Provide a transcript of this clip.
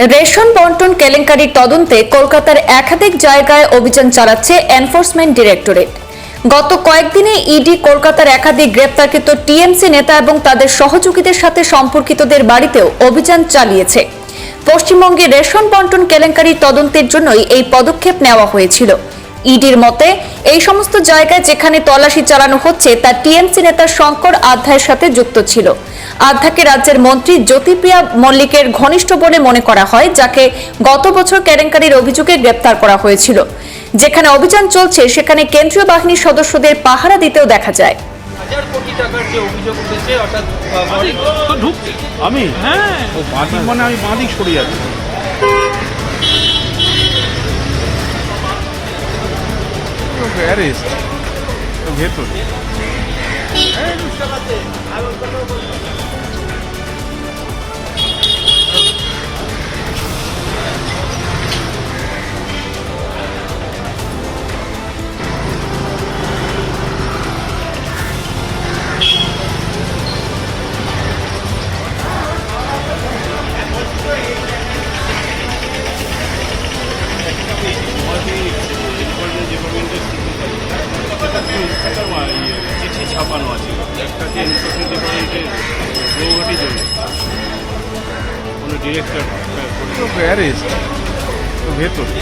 Ration বন্টন কেলেঙ্কারির তদন্তে কলকাতার একাধিক জায়গায় অভিযান চালাচ্ছে এনফোর্সমেন্ট ডিরেক্টরেট। গত কয়েকদিনে ইডি কলকাতার একাধিক গ্রেপ্তারকৃত টিএমসি নেতা এবং তাদের সহযোগীদের সাথে সম্পর্কিতদের বাড়িতেও অভিযান চালিয়েছে। পশ্চিমবঙ্গে রেশন বন্টন কেলেঙ্কারির তদন্তের জন্যই এই পদক্ষেপ নেওয়া হয়েছিল। ইডির মতে এই সমস্ত জায়গায় যেখানে তল্লাশি চালানো হচ্ছে তা টিএমসি নেতা শঙ্কর আধ্যায়ের সাথে যুক্ত ছিল। আধ্যাকে রাজ্যের মন্ত্রী জ্যোতিপ্রিয়া মল্লিকের ঘনিষ্ঠ বলে মনে করা হয় যাকে গত বছর কেলেঙ্কারির অভিযোগে গ্রেপ্তার করা হয়েছিল। যেখানে অভিযান চলছে সেখানে কেন্দ্রীয় বাহিনীর সদস্যদের পাহারা দিতেও দেখা যায়। হাজার কোটি টাকার যে অভিযোগ উঠেছে অর্থাৎ আহ, বড়ি- তো ঢুকছে। আমি? হ্যাঁ। মানে আমি বাঁদিক সরে যাচ্ছি। jogo era isso. Eu vi tudo. É, não chama dele. যে এনফোর্সমেন্ট ডিপার্টমেন্টের গৌহাটি জন্য কোনো ডিরেক্টর ভেতরে।